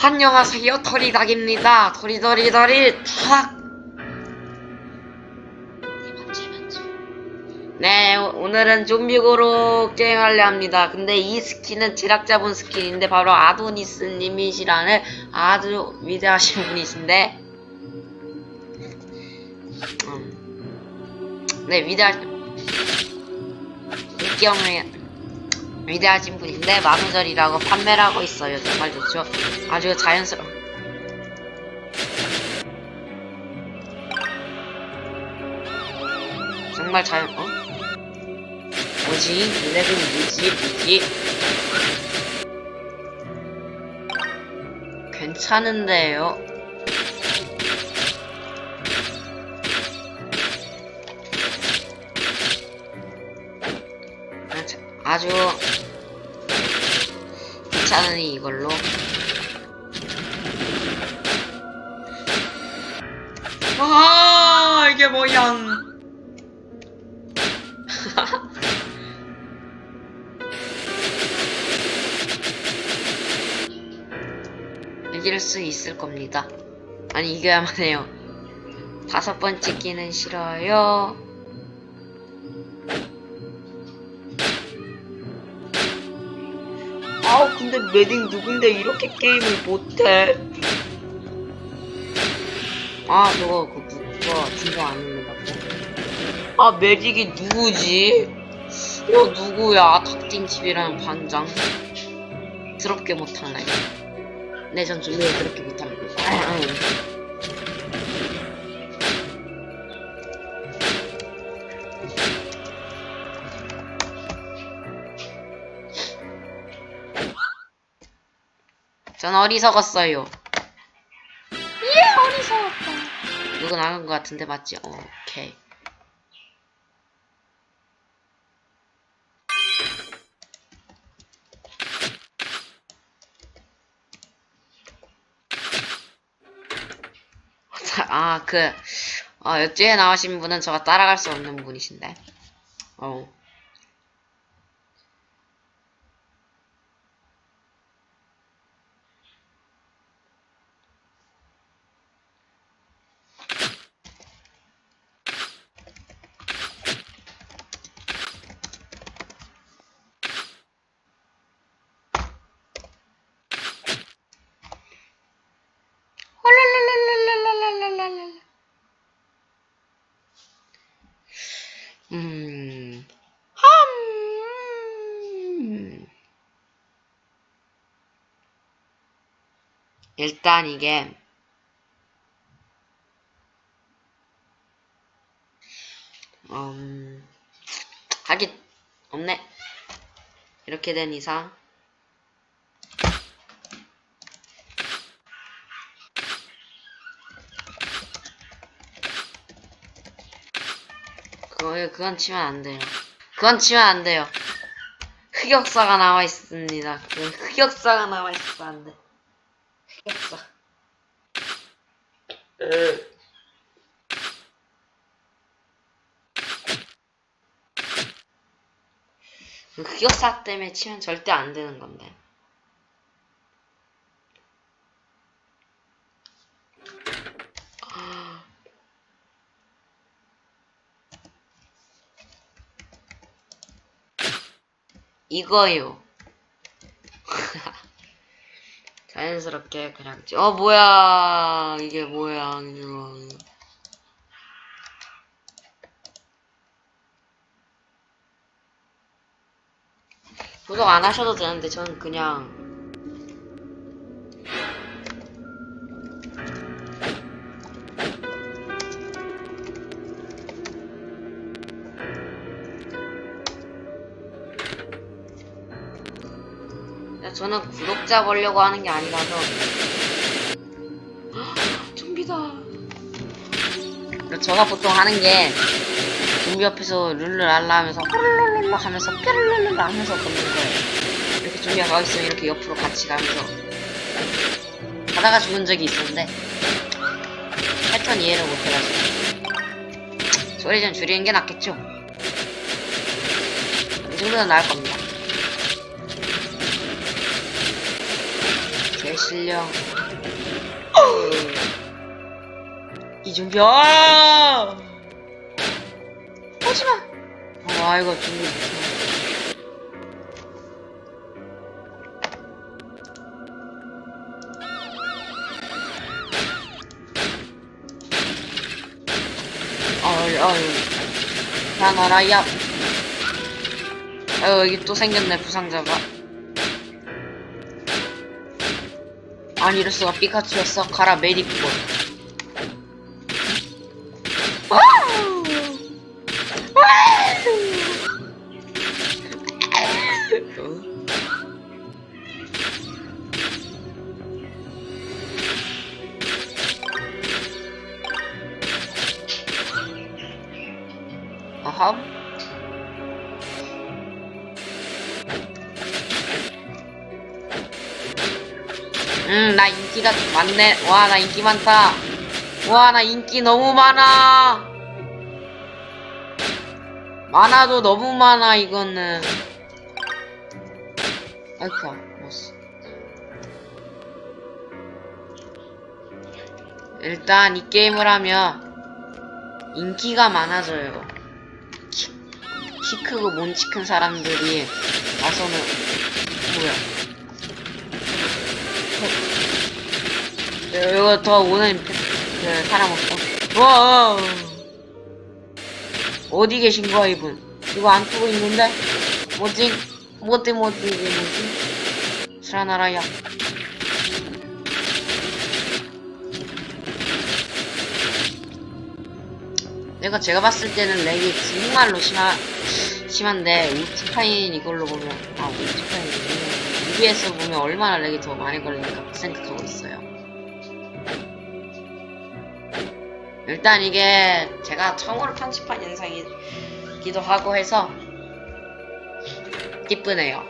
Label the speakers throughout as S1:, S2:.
S1: 안녕하세요 더리닥입니다. 더리더리더리 탁 네, 오- 오늘은 좀비고로 게임하려 합니다. 근데 이 스킨은 제작자분 스킨인데 바로 아도니스님이시라는 아주 위대하신 분이신데 음, 네, 위대하신 일경의 위대하신 분인데 만우절이라고 판매를 하고 있어요. 정말 좋죠. 아주 자연스러워. 정말 자연, 어? 뭐지? 이 렉은 뭐지? 뭐지? 괜찮은데요? 아주 괜찮으니 이걸로 아 이게 뭐야 수 있을 겁니다. 아니 이겨야만 해요. 다섯 번째 끼는 싫어요. 아우 근데 매딩 누군데 이렇게 게임을 못해? 아 저거 그 진정 안 된다고 아 매직이 누구지? 너 누구야? 닭띵집이라는 반장. 더럽게 못하네 내전 준비를 그렇게 못합니다 전 어리석었어요. 예 어리석었다. 누구 나간 것 같은데 맞지? 어, 오케이 아, 그, 어, 옆집에 나오신 분은 저가 따라갈 수 없는 분이신데. 어. 음, 함. 일단 이게 음, 하긴 없네. 이렇게 된 이상 그거 그건 치면 안 돼요. 그건 치면 안 돼요. 흑역사가 나와 있습니다. 그 흑역사가 나와 있어 안 돼. 흑역사. 으. 그 흑역사 때문에 치면 절대 안 되는 건데. 이거요. 자연스럽게 그냥 찍- 어 뭐야 이게 뭐야 이거 구독 안 하셔도 되는데 저는 그냥 야, 저는 구독자 벌려고 하는 게 아니라서. 헉, 좀비다. 제가 보통 하는 게 좀비 옆에서 룰루랄라 하면서 호룰룰루 하면서 뾰룰룰루 하면서 걷는 거예요. 이렇게 좀비가 가고 있으면 이렇게 옆으로 같이 가면서 가다가 죽은 적이 있었는데 패턴 이해를 못해가지고. 소리 좀 줄이는 게 낫겠죠? 이 정도는 나을 겁니다 제 실력. 이준비 아! 하지마! 아 이거 준비 어이 어이 야 나라 야 아유 여기 또 생겼네 부상자가 아니 이럴 수가 피카츄였어. 가라 메리피 음, 나 인기가 많네. 와, 나 인기 많다. 와, 나 인기 너무 많아. 많아도 너무 많아, 이거는. 아이쿠, 먹었어. 일단 이 게임을 하면 인기가 많아져요. 키, 키 크고 몸치 큰 사람들이 와서는 뭐야? 어, 이거 더 오는 그 사람 없어. 와 어디 계신 거야 이분? 이거 안 뜨고 있는데? 뭐지? 뭐지 뭐지 이게 뭐지? 살아나라야. 내가 제가 봤을 때는 렉이 정말로 심하, 심한데 울티파인 이걸로 보면 아 울티파인 UBS 보면 얼마나 렉이 더 많이 걸릴까 생각하고 있어요. 일단 이게 제가 처음으로 편집한 영상이기도 하고 해서 기쁘네요.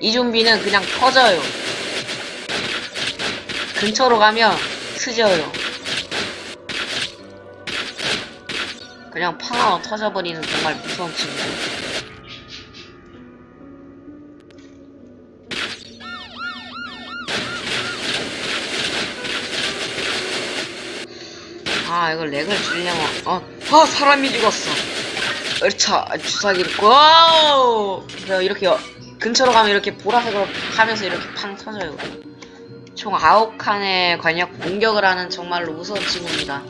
S1: 이 좀비는 그냥 터져요. 근처로 가면 트져요. 그냥 팡하고 터져버리는 정말 무서운 친구. 아 이걸 렉을 줄이려면 어, 아 사람이 죽었어. 으차 주사기를 와우. 그래요 이렇게 여- 근처로 가면 이렇게 보라색으로 하면서 이렇게 팡 터져요. 총 9칸의 관역 공격을 하는 정말로 무서운 친구입니다.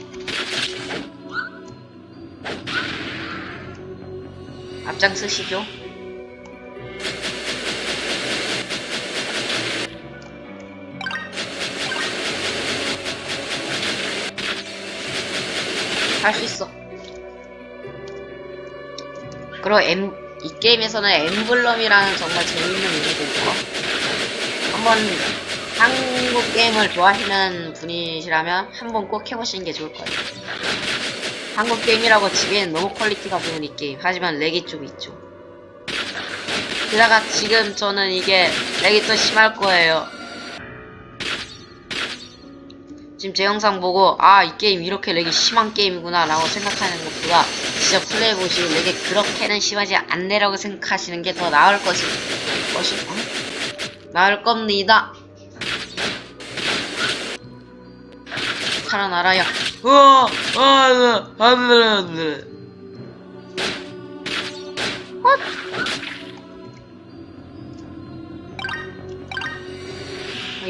S1: 앞장서시죠. 할 수 있어. 그리고 엠, 이 게임에서는 엠블럼이라는 정말 재밌는 유닛도 있고 한번 한국 게임을 좋아하시는 분이시라면 한번 꼭 해보시는 게 좋을 거예요. 한국 게임이라고 치기엔 너무 퀄리티가 좋은 이 게임. 하지만 렉이 좀 있죠. 게다가 지금 저는 이게 렉이 또 심할 거예요. 지금 제 영상 보고 아 이 게임 이렇게 렉이 심한 게임이구나 라고 생각하는 것보다 진짜 플레이해보시고 렉이 그렇게는 심하지 않네라고 생각하시는 게 더 나을 것이 것이 어? 나을 겁니다. 살아나라야. 우와, 아, 안 돼,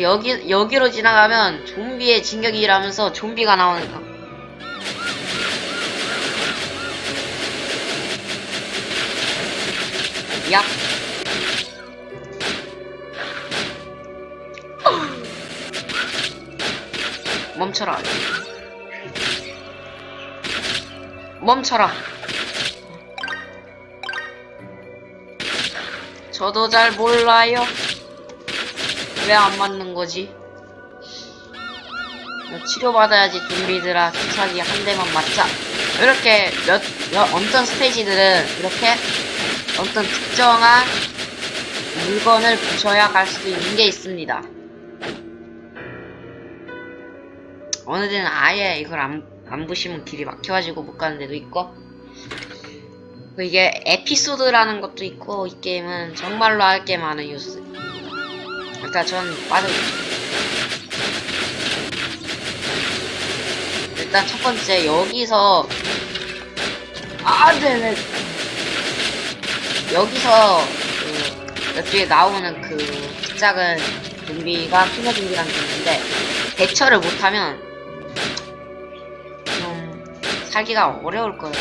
S1: 여기 여기로 지나가면 좀비의 진격이라면서 좀비가 나오니까. 야. 멈춰라. 멈춰라. 저도 잘 몰라요. 왜 안 맞는 거지? 너 치료받아야지 좀비들아. 주사기 한 대만 맞자. 이렇게 몇, 몇 어떤 스테이지들은 이렇게 어떤 특정한 물건을 부셔야 갈 수도 있는 게 있습니다. 어느 데는 아예 이걸 안, 안 보시면 길이 막혀가지고 못 가는 데도 있고. 그 이게 에피소드라는 것도 있고 이 게임은 정말로 할 게 많은 요소 그러니까 전 빠져 일단 첫 번째 여기서 아 네네 여기서 그 옆쪽에 나오는 그 작은 좀비가 피가 좀비라는 게 있는데 대처를 못하면 좀 살기가 어려울 거예요.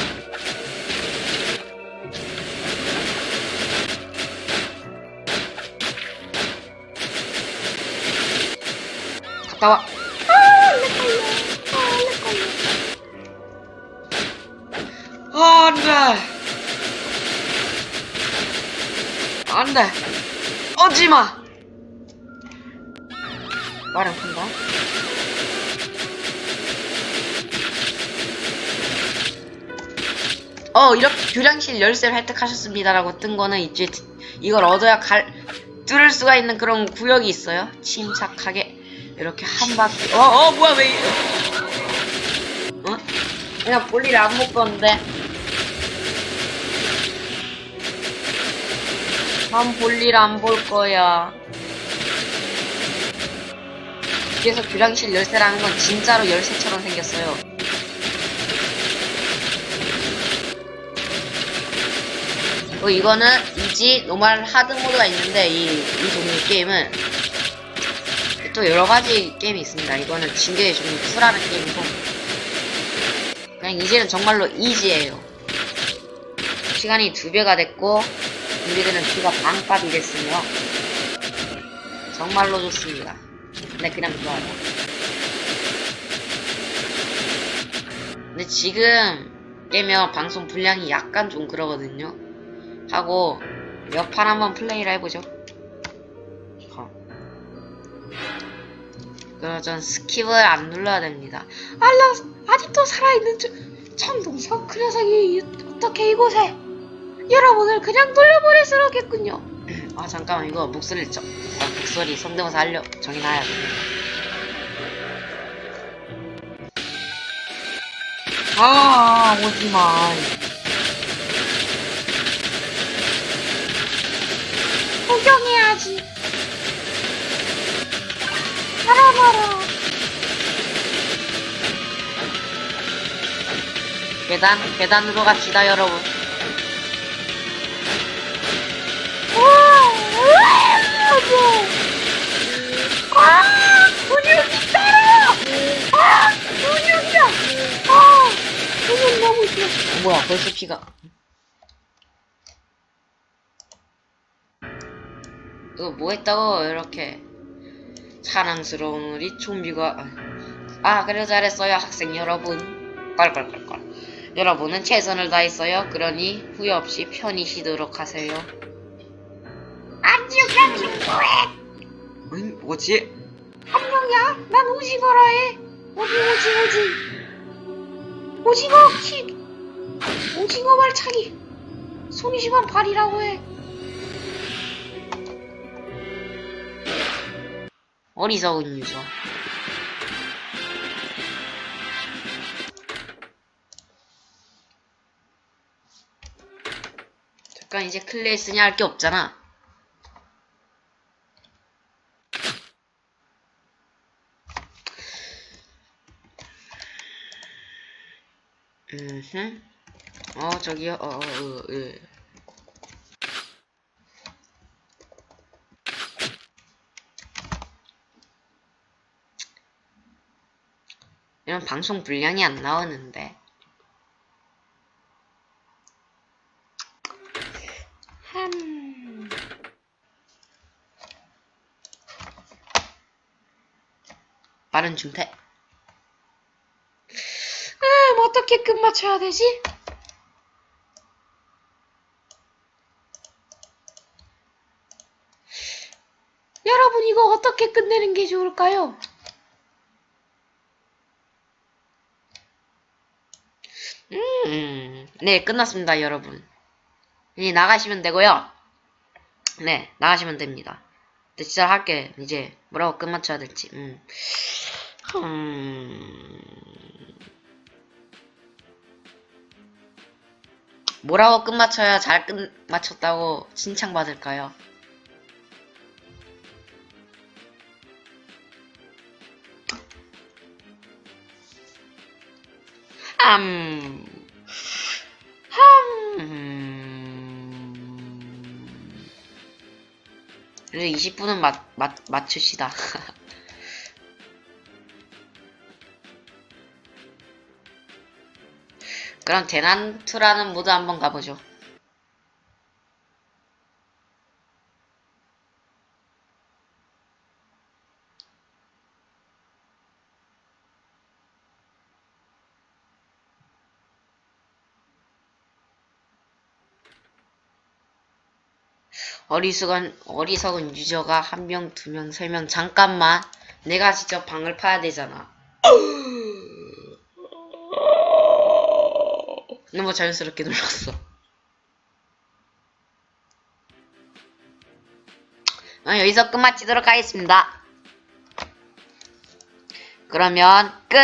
S1: 갔다 와. 아, 안 돼. 안 돼. 오지 마. 말은 큰다. 어, 이렇게 교량실 열쇠를 획득하셨습니다라고 뜬 거는 이제 이걸 얻어야 갈, 뚫을 수가 있는 그런 구역이 있어요. 침착하게 이렇게 한 바퀴. 어, 어, 뭐야 왜? 이- 어? 그냥 볼일 안 먹었는데. 난 볼일 안 볼 거야. 그래서 교량실 열쇠라는 건 진짜로 열쇠처럼 생겼어요. 어, 이거는 이지 노멀 하드 모드가 있는데 이, 이 종류 게임은 또 여러 가지 게임이 있습니다. 이거는 진격의 종류 풀하는 게임이고 그냥 이제는 정말로 이지예요. 시간이 두 배가 됐고 준비되는 피가 반값이 됐으며 정말로 좋습니다. 근데 그냥 좋아요. 근데 지금 깨면 방송 분량이 약간 좀 그러거든요. 하고 몇 판 한번 플레이를 해보죠. 그럼 전 스킵을 안 눌러야 됩니다. 알라 아직도 살아있는 저 청동석 그 녀석이 어떻게 이곳에 여러분을 그냥 돌려보낼 수는 없겠군요. 아 잠깐만 이거 목소리 저, 아, 목소리 성대모사 하려 정해놔야 돼. 아 오지마. 구경해야지. 바라봐라. 계단 계단으로 갑시다 여러분. 아, 근육이 따라! 아, 근육이야! 아, 근육 너무 싫어. 어, 뭐야, 벌써 피가. 이거 뭐 했다고, 이렇게. 사랑스러운 우리 좀비가. 아, 그래, 잘했어요, 학생 여러분. 껄껄껄껄. 여러분은 최선을 다했어요. 그러니 후회 없이 편히 쉬도록 하세요. 안녕, 안녕, 뭐해? 응, 뭐지? 안녕이야. 난 오징어라 해. 어디 오지 오지. 오징어 킥. 오징어 발차기. 손이 심한 발이라고 해. 어리석은 유저. 잠깐 이제 클레이 쓰냐 할 게 없잖아. 음흠. 어, 저기요, 어, 어, 어, 예. 이런 방송 분량이 안 나오는데. 함. 빠른 중퇴. 음, 어떻게 끝마쳐야 되지? 여러분, 이거 어떻게 끝내는 게 좋을까요? 음, 네, 끝났습니다, 여러분. 이제 나가시면 되고요. 네, 나가시면 됩니다. 네, 진짜 할게. 이제 뭐라고 끝마쳐야 될지. 음. 음... 뭐라고 끝마쳐야 잘 끝마쳤다고 칭찬받을까요? 음... 음... 이제 20분은 맞, 맞, 맞추시다. 그럼 대난투라는 모드 한번 가보죠. 어리석은, 어리석은 유저가 한 명, 두 명, 세 명, 잠깐만. 내가 직접 방을 파야 되잖아. 너무 자연스럽게 눌렀어. 어, 여기서 끝마치도록 하겠습니다. 그러면 끝.